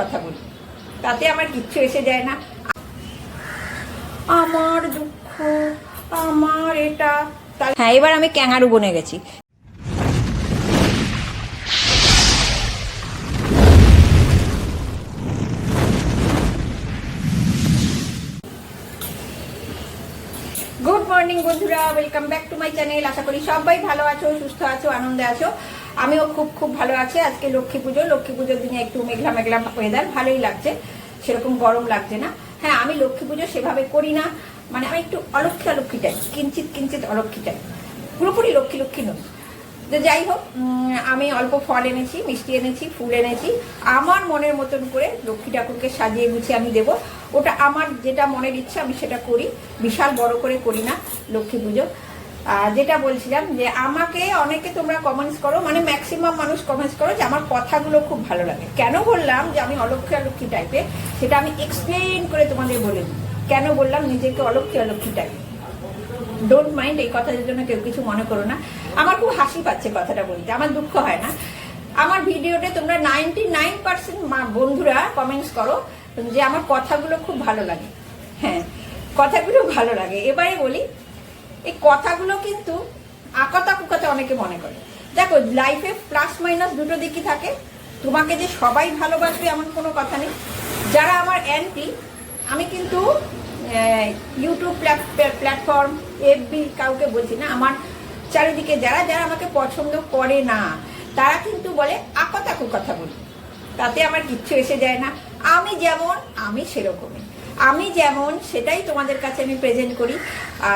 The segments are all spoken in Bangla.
কথা বলি। তাতে আমার কিচ্ছু এসে যায় না। আমার দুঃখ, আমার এটা হ্যাঁ এবার আমি ক্যাঙারু বনে গেছি। গুড মর্নিং বন্ধুরা welcome back to my channel আশা করি সবাই ভালো আছো, সুস্থ আছো, আনন্দে আছো। আমিও খুব খুব ভালো আছি। আজকে লক্ষ্মী পুজো। লক্ষ্মী পুজোর দিনে একটু মেঘলা মেঘলা ওয়েদার ভালোই লাগছে। সেরকম গরম লাগছে না। হ্যাঁ আমি লক্ষ্মী পুজো সেভাবে করি না। মানে আমি একটু অলক্ষী অলক্ষী টাইপ কিঞ্চিত কিঞ্চিত অলক্ষী টাইপ পুরোপুরি লক্ষ্মী লক্ষ্মী নই। তো যাই হোক আমি অল্প ফল এনেছি, মিষ্টি এনেছি, ফুল এনেছি। আমার মনের মতন করে লক্ষ্মী ঠাকুরকে সাজিয়ে গুছিয়ে আমি দেব। ওটা আমার যেটা মনের ইচ্ছা, আমি সেটা করি। বিশাল বড় করে করি না লক্ষ্মী পুজো। যেটা বলছিলাম যে আমাকে অনেকে তোমরা কমেন্টস করো মানে ম্যাক্সিমাম মানুষ কমেন্টস করো যে আমার কথাগুলো খুব ভালো লাগে। কেন বললাম যে আমি অলক্ষী অলক্ষী টাইপের সেটা আমি এক্সপ্লেন করে তোমাদের বলে দিই। কেন বললাম? নিজেকে অলক্ষী অলক্ষী টাইপ ডোন্ট মাইন্ড এই কথার জন্য কেউ কিছু মনে করো না। আমার খুব হাসি পাচ্ছে কথাটা বলতে, আমার দুঃখ হয় না। আমার ভিডিওতে তোমরা নাইনটি নাইন পার্সেন্ট বন্ধুরা কমেন্টস করো যে আমার কথাগুলো খুব ভালো লাগে। হ্যাঁ কথাগুলো ভালো লাগে। এবারে বলি এই কথাগুলো কিন্তু আকতা কুকতা অনেকে মনে করে। দেখো লাইফে প্লাস মাইনাস দুটো দিকই থাকে। তোমাকে যে সবাই ভালোবাসবে এমন কোনো কথা নেই। যারা আমার অ্যান্টি আমি কিন্তু ইউটিউব প্ল্যাটফর্ম এফবি কাউকে বলছি না, আমার চারিদিকে যারা যারা আমাকে পছন্দ করে না, তারা কিন্তু বলে আকতাকু কথা বলি। তাতে আমার কিচ্ছু এসে যায় না। আমি যেমন, আমি সেরকমই। আমি যেমন, সেটাই তোমাদের কাছে আমি প্রেজেন্ট করি।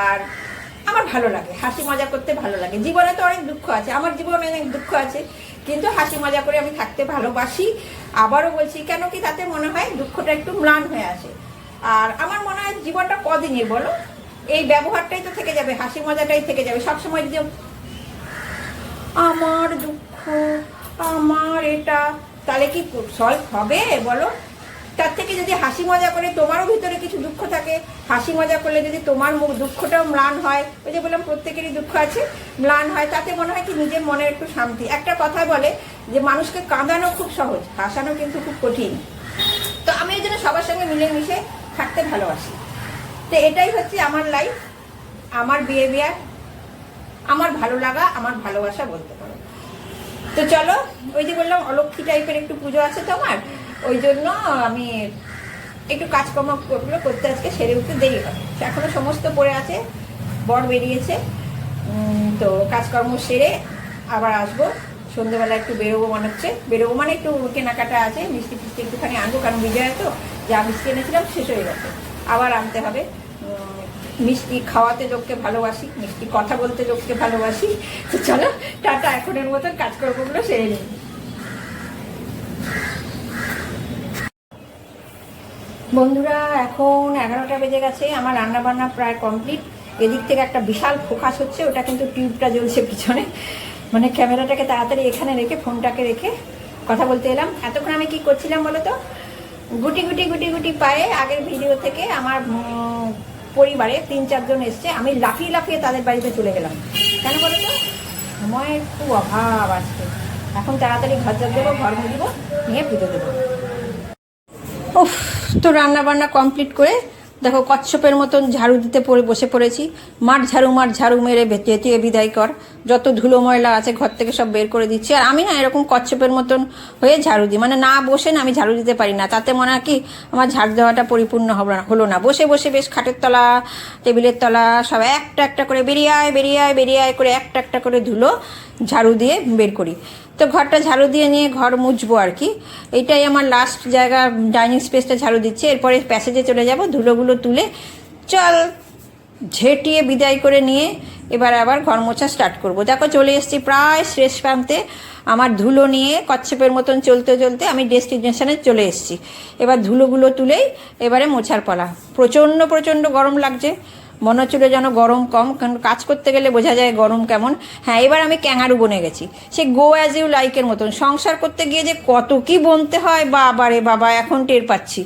আর আমার ভালো লাগে, হাসি মজা করতে ভালো লাগে। জীবনে তো অনেক দুঃখ আছে, আমার জীবনে অনেক দুঃখ আছে, কিন্তু হাসি মজা করে আমি থাকতে ভালোবাসি। আবারও বলছি, কেন কি তাতে মনে হয় দুঃখটা একটু ম্লান হয়ে আসে। আর আমার মনে হয় জীবনটা কদিনের বলো? এই ব্যবহারটাই তো থেকে যাবে, হাসি মজাটাই থেকে যাবে। সবসময় যদি আমার দুঃখ, আমার এটা, তাহলে কি সলভ হবে বলো? তার থেকে যদি হাসি মজা করে তোমারও ভিতরে কিছু দুঃখ থাকে, হাসি মজা করলে যদি তোমার মুখ দুঃখটাও ম্লান হয়, ওই যে বললাম প্রত্যেকেরই দুঃখ আছে, ম্লান হয়, তাতে মনে হয় কি নিজের মনের একটু শান্তি। একটা কথা বলে যে মানুষকে কাঁদানো খুব সহজ, হাসানো কিন্তু খুব কঠিন। তো আমি এই জন্য সবার সঙ্গে মিলেমিশে থাকতে ভালোবাসি। তো এটাই হচ্ছে আমার লাইফ আমার বিহেভিয়ার আমার ভালো লাগা, আমার ভালোবাসা বলতে তো চলো, ওই যে বললাম অলক্ষী টাইপের একটু পুজো আছে তোমার, ওই জন্য আমি একটু কাজকর্মগুলো করতে আজকে সেরে উঠতে দেরি হবে এখনও সমস্ত পড়ে আছে, বর বেরিয়েছে তো কাজকর্ম সেরে আবার আসব। সন্ধ্যেবেলা একটু বেরোবো মনে হচ্ছে। বেরোবো মানে একটু কেনাকাটা আছে, মিষ্টি ফিষ্টি একটুখানি আনব, কারণ বিজয়া তো, যা মিষ্টি এনেছিলাম শেষ হয়ে গেছে। আবার আনতে হবে। মিষ্টি খাওয়াতে লোককে ভালোবাসি, মিষ্টি কথা বলতে লোককে ভালোবাসি। তো চলো, টাটা, এখনের মতন কাজকর্মগুলো সেরে নিই। বন্ধুরা, এখন এগারোটা বেজে গেছে, আমার রান্না বান্না প্রায় কমপ্লিট। এদিক থেকে একটা বিশাল ফোকাস হচ্ছে, ওটা কিন্তু টিউবটা জ্বলছে পিছনে। মানে ক্যামেরাটাকে তাড়াতাড়ি এখানে রেখে, ফোনটাকে রেখে কথা বলতে এলাম। এতক্ষণ আমি কি করছিলাম বলো তো? গুটি গুটি গুটি গুটি পায়ে আগের ভিডিও থেকে আমার পরিবারে তিন চারজন এসছে, আমি লাফিয়ে লাফিয়ে তাদের বাড়িতে চলে গেলাম। কেন বলো তো? সময়ের খুব অভাব আজকে। এখন তাড়াতাড়ি ঘর জল দেবো, ঘর দেবো নিয়ে পুজো দেবো। উফ, তো রান্না বান্না কমপ্লিট করে দেখো, কচ্ছপের মতন ঝাড়ু দিতে পড়ে বসে পড়েছি। মাঠ ঝাড়ু মাঠ ঝাড়ু মেরে চেতিয়ে বিদায় কর। যত ধুলো ময়লা আছে ঘর থেকে সব বের করে দিচ্ছি। আর আমি না এরকম কচ্ছপের মতন হয়ে ঝাড়ু দিই। মানে না বসে না আমি ঝাড়ু দিতে পারি না। তাতে মনে হয় কি আমার ঝাড়ু দেওয়াটা পরিপূর্ণ হলো না হলো না। বসে বসে বেশ খাটের তলা, টেবিলের তলা সব একটা একটা করে বেরিয়ে আয় বেরিয়ে আয় বেরিয়ে আয় করে একটা একটা করে ধুলো ঝাড়ু দিয়ে বের করি। তো ঘরটা ঝাড়ু দিয়ে নিয়ে ঘর মুছবো আর কি। এইটাই আমার লাস্ট জায়গা ডাইনিং স্পেসটা ঝাড়ু দিচ্ছে। এরপরে প্যাসেজে চলে যাব, ধুলোগুলো তুলে চল ঝেঁটিয়ে বিদায় করে নিয়ে এবার আবার ঘর মোছা স্টার্ট করব। দেখো চলে এসেছি প্রায় শেষ প্রান্তে। আমার ধুলো নিয়ে কচ্ছপের মতন চলতে চলতে আমি ডেস্টিনেশনে চলে এসেছি। এবার ধুলোগুলো তুলেই এবারে মোছার পালা। প্রচণ্ড প্রচণ্ড গরম লাগছে। মনে হচ্ছিল যেন গরম কম, কারণ কাজ করতে গেলে বোঝা যায় গরম কেমন। হ্যাঁ এবার আমি ক্যাঙারু বনে গেছি। সে গো অ্যাজ ইউ লাইকের মতন। সংসার করতে গিয়ে যে কত কি বনতে হয়, বাবা রে বাবা, এখন টের পাচ্ছি।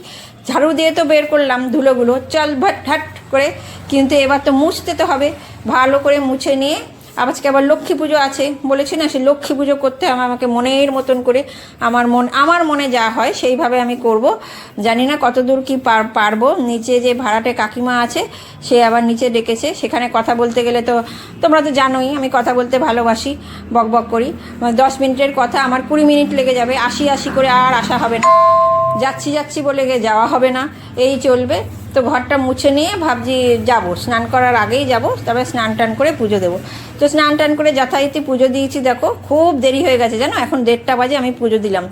ঝাড়ু দিয়ে তো বের করলাম ধুলোগুলো। চল ভাট হাট করে। কিন্তু এবার তো মুছতে তো হবে। ভালো করে মুছে নিয়ে আজকে আবার লক্ষ্মী পুজো আছে। বলেছি না, সে লক্ষ্মী পুজো করতে আমার আমাকে মনের মতন করে আমার মন, আমার মনে যা হয় সেইভাবে আমি করব। জানি না কতদূর কি পার- পারব। নিচে যে ভাড়াটে কাকিমা আছে, সে আবার নিচে ডেকেছে। সেখানে কথা বলতে গেলে তো তোমরা তো জানোই, আমি কথা বলতে ভালোবাসি, বক বক করি। মানে দশ মিনিটের কথা, আমার কুড়ি মিনিট লেগে যাবে, আশি আশি করে আর আসা হবে না। যাচ্ছি যাচ্ছি বলে যাওয়া হবে না। এই চলবে। তো ঘরটা মুছে নিয়ে ভাবছি যাব। স্নান করার আগেই যাব, তবে স্নান টান করে পুজো দেবো। তো স্নান টান করে যথারীতি পুজো দিয়েছি, দেখো, খুব দেরি হয়ে গেছে জানো? এখন দেড়টা বাজে, আমি পুজো দিলাম।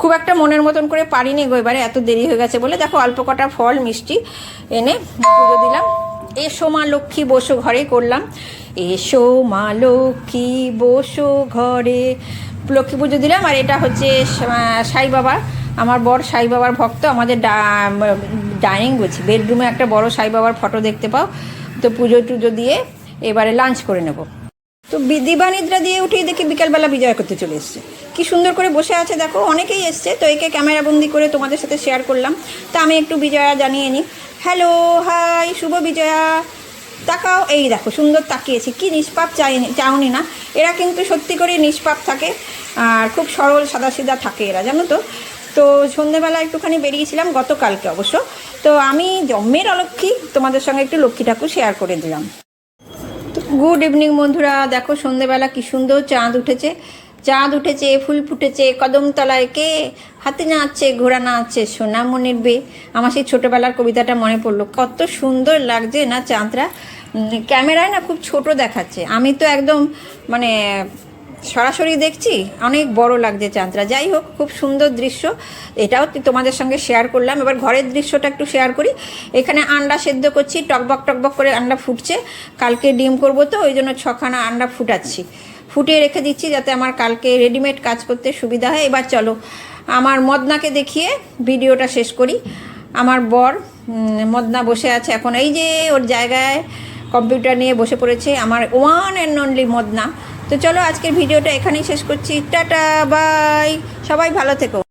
খুব একটা মনের মতন করে পারিনি গো এবারে, এত দেরি হয়ে গেছে বলে। দেখো, অল্প কটা ফল, মিষ্টি এনে পুজো দিলাম। এসো মা লক্ষ্মী, বসো ঘরে করলাম। এসো মা লক্ষ্মী, বসো ঘরে। লক্ষ্মী পুজো দিলাম, আর এটা হচ্ছে সাই বাবা আমার বর সাই বাবার ভক্ত, আমাদের ডাইনিং বলছি, বেডরুমে একটা বড় সাই বাবার ফটো দেখতে পাও, তো পুজো টুজো দিয়ে এবারে লাঞ্চ করে নেব। তো দিবানিদ্রা দিয়ে উঠেই দেখি বিকালবেলা বিজয় করতে চলে এসছে। কি সুন্দর করে বসে আছে, দেখো, অনেকেই এসছে, তো একে ক্যামেরা বন্দি করে তোমাদের সাথে শেয়ার করলাম। তা আমি একটু বিজয়া জানিয়ে নিই। Hello hi Shubho Bijoya. তাকাও, এই দেখো, সুন্দর তাকিয়েছি। কি নিষ্পাপ চাইনি চাওনি না। এরা কিন্তু সত্যি করে নিষ্পাপ থাকে, আর খুব সরল সাদা সাদাসিধা থাকে এরা, জানো তো? তো সন্ধেবেলা একটুখানি বেরিয়েছিলাম গতকালকে অবশ্য। তো আমি জন্মের অলক্ষী, তোমাদের সঙ্গে একটু লক্ষ্মী ঠাকুর শেয়ার করে দিলাম। গুড ইভিনিং বন্ধুরা, দেখো সন্ধেবেলা কি সুন্দর চাঁদ উঠেছে। চাঁদ উঠেছে, ফুল ফুটেছে কদমতলায় কে হাতে নাচছে, ঘোড়া নাচছে সোনামনির বে। আমার সেই ছোটোবেলার কবিতাটা মনে পড়ল, কত সুন্দর লাগছে না চাঁদরা ক্যামেরায় না খুব ছোট দেখাচ্ছে। আমি তো একদম মানে সরাসরি দেখছি, অনেক বড় লাগছে চাঁদরা যাই হোক, খুব সুন্দর দৃশ্য। এটাও তোমাদের সঙ্গে শেয়ার করলাম। এবার ঘরের দৃশ্যটা একটু শেয়ার করি। এখানে আন্ডা সেদ্ধ করছি, টকবক টকবক করে আন্ডা ফুটছে। কালকে ডিম করব তো, ওই জন্য ছখানা আন্ডা ফুটাচ্ছি। ফুটিয়ে রেখে দিচ্ছি যাতে আমার কালকে রেডিমেড কাজ করতে সুবিধা হয়। এবার চলো, আমার মদনাকে দেখিয়ে ভিডিওটা শেষ করি। আমার বর মদনা বসে আছে এখন। এই যে ওর জায়গায় কম্পিউটার নিয়ে বসে পড়েছে আমার ওয়ান অ্যান্ড অনলি মদনা। তো চলো আজকের ভিডিওটা এখানেই শেষ করছি। Tata bye. সবাই ভালো থেকো।